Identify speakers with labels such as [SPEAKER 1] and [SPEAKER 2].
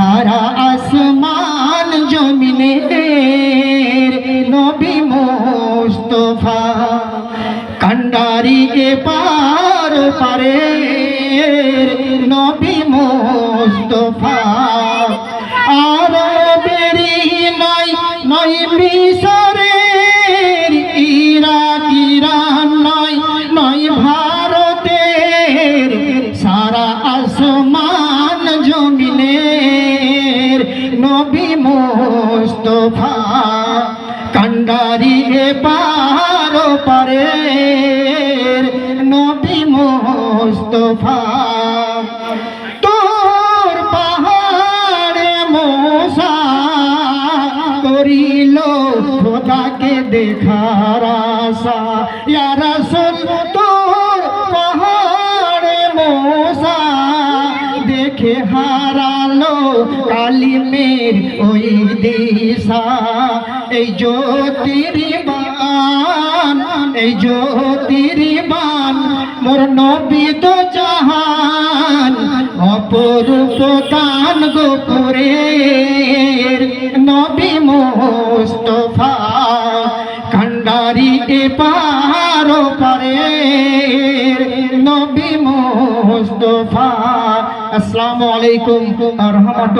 [SPEAKER 1] সারা আসমান জমিনে নবী মোস্তফা। কান্ডারি এ পার পারে নবী মোস্তফা। আর বেরি নয় নয় মিশরে মোস্তফা কান্ডারি এ পার নবী মোস্তফা। তোর পাহাড়ে মোসা করিল খোদাকে দেখার আশা। ইয়া দেখে হারালো কালিমের ওই দিশা। এই জ্যোতির বান এই জ্যোতির বান মোর নবী তো জাহান, অপরূপ দান গোপুরের নবী মোস্তফা। কান্ডারি পারে নবী মোস্তফা আসসালামু আলাইকুম রহমতুল্লাহ।